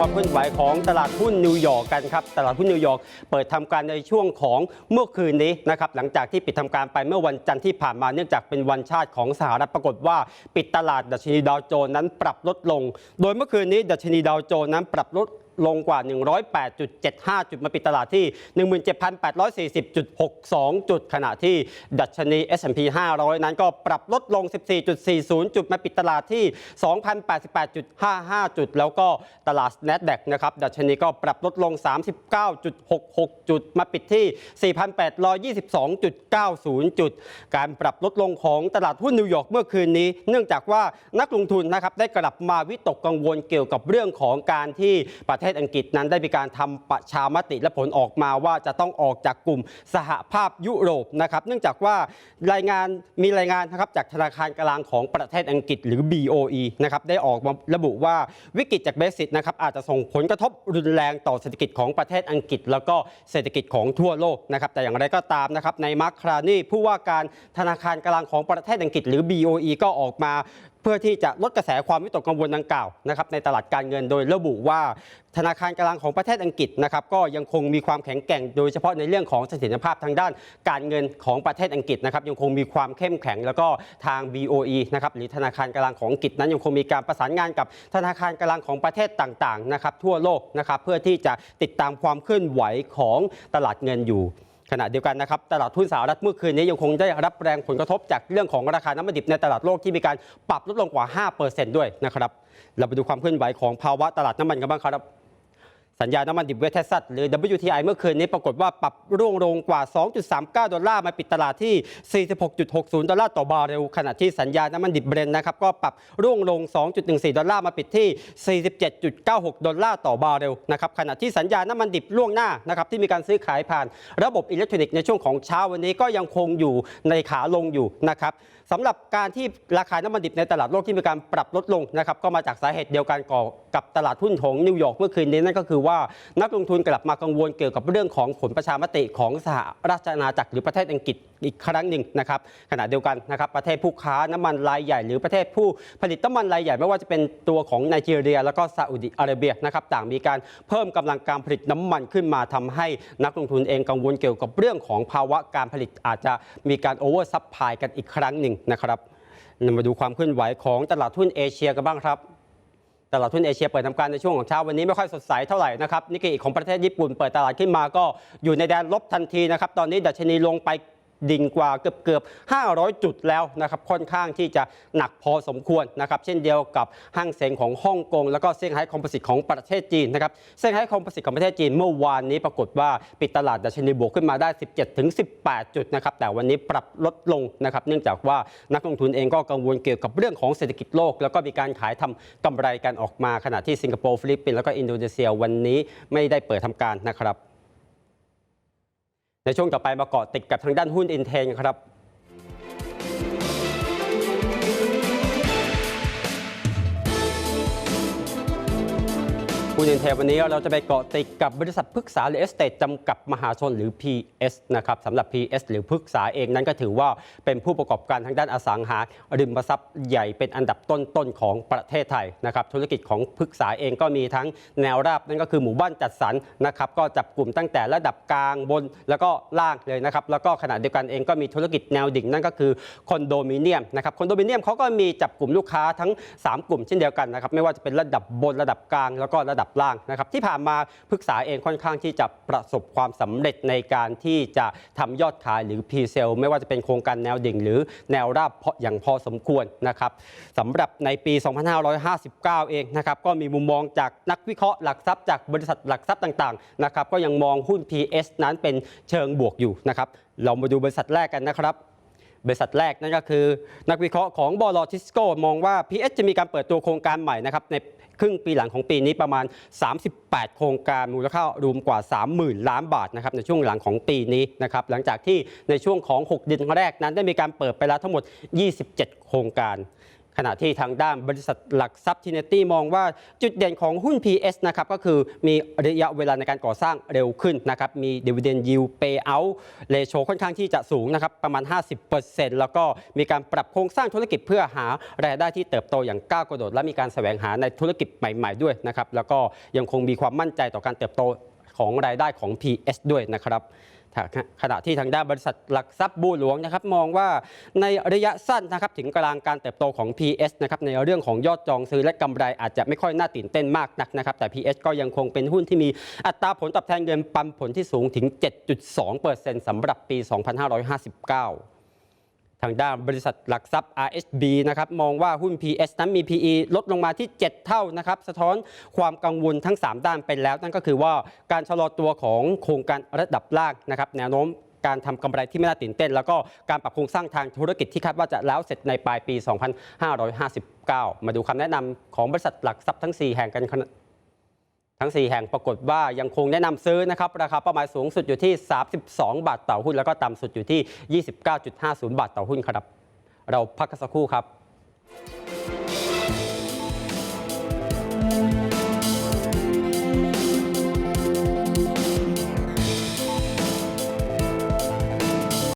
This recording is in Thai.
ความเคลื่อนไหวของตลาดหุ้นนิวยอร์กกันครับ ตลาดหุ้นนิวยอร์กเปิดทำการในช่วงของเมื่อคืนนี้นะครับหลังจากที่ปิดทำการไปเมื่อวันจันทร์ที่ผ่านมาเนื่องจากเป็นวันชาติของสหรัฐปรากฏว่าปิดตลาดดัชนีดาวโจนส์นั้นปรับลดลง โดยเมื่อคืนนี้ดัชนีดาวโจนส์นั้นปรับลด ลงกว่า 108.75 จุดมาปิดตลาดที่ 17,840.62 จุด ขณะที่ดัชนี S&P 500 นั้นก็ปรับลดลง 14.40 จุดมาปิดตลาดที่ 2,088.55 จุด แล้วก็ตลาด NASDAQ นะครับ ดัชนีก็ปรับลดลง 39.66 จุด มาปิดที่ 4,822.90 จุด การปรับลดลงของตลาดหุ้นนิวยอร์กเมื่อคืนนี้ เนื่องจากว่านักลงทุนนะครับได้กลับมาวิตกกังวลเกี่ยวกับเรื่องของการที่ประเทศทศอังกฤษนั้นได้มีการทำประชามติและผลออกมาว่าจะต้องออกจากกลุ่มสหภาพยุโรปนะครับ เนื่องจากว่ารายงานมีรายงานนะครับจากธนาคารกลางของประเทศอังกฤษหรือ BOE นะครับได้ออกมาระบุว่าวิกฤตจากเบสิตนะครับอาจจะส่งผลกระทบรุนแรงต่อเศรษฐกิจของประเทศอังกฤษ แล้วก็เศรษฐกิจของทั่วโลกนะครับแต่อย่างไรก็ตามนะครับในมาร์คครานี่ผู้ว่าการธนาคารกลางของประเทศอังกฤษหรือ BOE ก็ออกมา พื่อที่จะลดกระแสความวิตกกังวลดังกล่าวนะครับในตลาดการเงินโดยระบุว่า ธนาคารกลางของประเทศอังกฤษนะครับก็ยังคงมีความแข็งแกร่งโดยเฉพาะในเรื่องของเสถียรภาพทางด้านการเงินของประเทศอังกฤษนะครับยังคงมีความเข้มแข็งแล้วก็ทาง BOE นะครับหรือธนาคารกลางของอังกฤษนั้นยังคงมีการประสานงานกับธนาคารกลางของประเทศต่างๆนะครับทั่วโลกนะครับเพื่อที่จะติดตามความเคลื่อนไหวของตลาดเงินอยู่ ขณะเดียวกันนะครับตลาดทุนสหรัฐเมื่อคืนนี้ยังคงได้รับแรงผลกระทบจากเรื่องของราคาน้ำมันดิบในตลาดโลกที่มีการปรับลดลงกว่า 5%ด้วยนะครับ เราไปดูความเคลื่อนไหวของภาวะตลาดน้ำมันกันบ้างครับ สัญญาน้ำมันดิบเวสเทซัสหรือ WTI เมื่อคืนนี้ปรากฏว่าปรับร่วงลงกว่า 2.39 ดอลลาร์มาปิดตลาดที่ 46.60 ดอลลาร์ต่อบาร์เรลขณะที่สัญญาน้ำมันดิบเบรนท์นะครับก็ปรับร่วงลง 2.14 ดอลลาร์มาปิดที่ 47.96 ดอลลาร์ต่อบาร์เรลนะครับขณะที่สัญญาน้ำมันดิบล่วงหน้านะครับที่มีการซื้อขายผ่าน ระบบอิเล็กทรอนิกส์ในช่วงของเช้าวันนี้ก็ยังคงอยู่ในขาลงอยู่นะครับสำหรับการที่ราคาน้ำมันดิบในตลาดโลกที่มีการปรับลดลงนะครับก็มาจากสาเหตุเดียวกันกับตลาดหุ้นของนิวยอร์กเมื่อคืนนี้นั่นก็คือว่านักลงทุนกลับมากังวลเกี่ยวกับเรื่องของผลประชามติของสหราชอาณาจักรหรือประเทศอังกฤษอีกครั้งหนึ่งนะครับขณะเดียวกันนะครับประเทศผู้ค้าน้ำมันรายใหญ่ หรือประเทศผู้ผลิตน้ำมันรายใหญ่ไม่ว่าจะเป็นตัวของไนจีเรีย แล้วก็ซาอุดิอาระเบียนะครับต่างมีการเพิ่มกำลังการผลิตน้ำมันขึ้นมาทำให้นักลงทุนเองกังวลเกี่ยวกับเรื่องของภาวะการผลิตอาจจะมีการโอเวอร์ซัพพลายกันอีกครั้งหนึ่งนะครับมาดูความเคลื่อนไหวของตลาดหุ้นเอเชียกันบ้างครับ ตลาดหุ้นเอเชียเปิดทำการในช่วงของเช้าวันนี้ไม่ค่อยสดใสเท่าไหร่นะครับนิกเกอิของประเทศญี่ปุ่นเปิดตลาดขึ้นมาก็อยู่ในแดนลบทันทีนะครับตอนนี้ดัชนีลงไป ดิ่งกว่าเกือบเกือบ 500 จุดแล้วนะครับค่อนข้างที่จะหนักพอสมควรนะครับเช่นเดียวกับห้างเซ็งของฮ่องกงแล้วก็เซี่ยงไฮ้คอมโพสิตของประเทศจีนนะครับเซี่ยงไฮ้คอมโพสิตของประเทศจีนเมื่อวานนี้ปรากฏว่าปิดตลาดดัชนีบวกขึ้นมาได้ 17-18 จุดนะครับแต่วันนี้ปรับลดลงนะครับเนื่องจากว่านักลงทุนเองก็กังวลเกี่ยวกับเรื่องของเศรษฐกิจโลก แล้วก็มีการขายทำกำไรกันออกมาขณะที่สิงคโปร์ฟิลิปปินส์แล้วก็อินโดนีเซียวันนี้ไม่ได้เปิดทำการนะครับ ในช่วงต่อไปมาเกาะติดกับทางด้านหุ้นอินเทนครับ คุณอินเทวันนี้เราจะไปเกาะติดกับบริษัทพฤกษาหรือเอสเตทจำกัดมหาชนหรือ PS นะครับสำหรับ PS หรือพฤกษาเองนั้นก็ถือว่าเป็นผู้ประกอบการทางด้านอสังหาริมทรัพย์ใหญ่เป็นอันดับต้นๆของประเทศไทยนะครับธุรกิจของพฤกษาเองก็มีทั้งแนวราบนั่นก็คือหมู่บ้านจัดสรรนะครับก็จับกลุ่มตั้งแต่ระดับกลางบนแล้วก็ล่างเลยนะครับแล้วก็ขณะเดียวกันเองก็มีธุรกิจแนวดิ่งนั่นก็คือคอนโดมิเนียมนะครับคอนโดมิเนียมเขาก็มีจับกลุ่มลูกค้าทั้ง 3 กลุ่มเช่นเดียวกันนะครับไม่ว่าจะเป็นระดับบนระดับกลางแล้วก็ระดับล่างนะครับที่ผ่านมาพฤกษาเองค่อนข้างที่จะประสบความสำเร็จในการที่จะทำยอดขายหรือพีเซลไม่ว่าจะเป็นโครงการแนวดิ่ง หรือแนวราบเพาะอย่างพอสมควรนะครับสำหรับในปี 2559 เองนะครับก็มีมุมมองจากนักวิเคราะห์หลักทรัพย์จากบริษัทหลักทรัพย์ต่างๆนะครับก็ยังมองหุ้น PS นั้นเป็นเชิงบวกอยู่นะครับเรามาดูบริษัทแรกกันนะครับบริษัทแรกนั่นก็คือ นักวิเคราะห์ของบอลทิสโกมองว่า PS จะมีการเปิดตัวโครงการใหม่นะครับใน ครึ่งปีหลังของปีนี้ประมาณ 38 โครงการมูลค่ารวมกว่า 30,000 ล้านบาทนะครับในช่วงหลังของปีนี้นะครับหลังจากที่ในช่วงของ 6 เดือนแรกนั้นได้มีการเปิดไปแล้วทั้งหมด 27 โครงการ ขณะที่ทางด้านบริษัทหลักทรัพย์ทินเนตี้มองว่าจุดเด่นของหุ้น PS นะครับก็คือมีระยะเวลาในการก่อสร้างเร็วขึ้นนะครับมี dividend yield payout ratio ค่อนข้างที่จะสูงนะครับประมาณ 50%แล้วก็มีการปรับโครงสร้างธุรกิจเพื่อหารายได้ที่เติบโตอย่างก้าวกระโดด และมีการแสวงหาในธุรกิจใหม่ ๆด้วยนะครับแล้วก็ยังคงมีความมั่นใจต่อการเติบโตของรายได้ของ PS ด้วยนะครับ ขณะที่ทางด้านบริษัทหลักทรัพย์บูหลวงนะครับมองว่าในระยะสั้นนะครับถึงกลางการเติบโตของ PS นะครับในเรื่องของยอดจองซื้อและกำไรอาจจะไม่ค่อยน่าตื่นเต้นมากนักนะครับแต่ PS ก็ยังคงเป็นหุ้นที่มีอัตราผลตอบแทนเงินปันผลที่สูงถึง 7.2%สำหรับปี 2559 ทางด้านบริษัทหลักทรัพย์ RSB นะครับมองว่าหุ้น PS นั้นมี PE ลดลงมาที่ 7 เท่านะครับสะท้อนความกังวลทั้ง 3 ด้านไปแล้ว นั่นก็คือว่าการชะลอตัวของโครงการระดับล่างนะครับแนวโน้มการทำกำไรที่ไม่น่าตื่นเต้น แล้วก็การปรับโครงสร้างทางธุรกิจที่คาดว่าจะแล้วเสร็จในปลายปี 2559 มาดูคำแนะนำของบริษัทหลักทรัพย์ทั้ง 4 แห่งกัน ทั้ง 4 แห่งปรากฏว่ายังคงแนะนำซื้อนะครับ ราคาเป้าหมายสูงสุดอยู่ที่ 32 บาทต่อหุ้น แล้วก็ต่ำสุดอยู่ที่ 29.50 บาทต่อหุ้นครับ เราพักสักครู่ครับ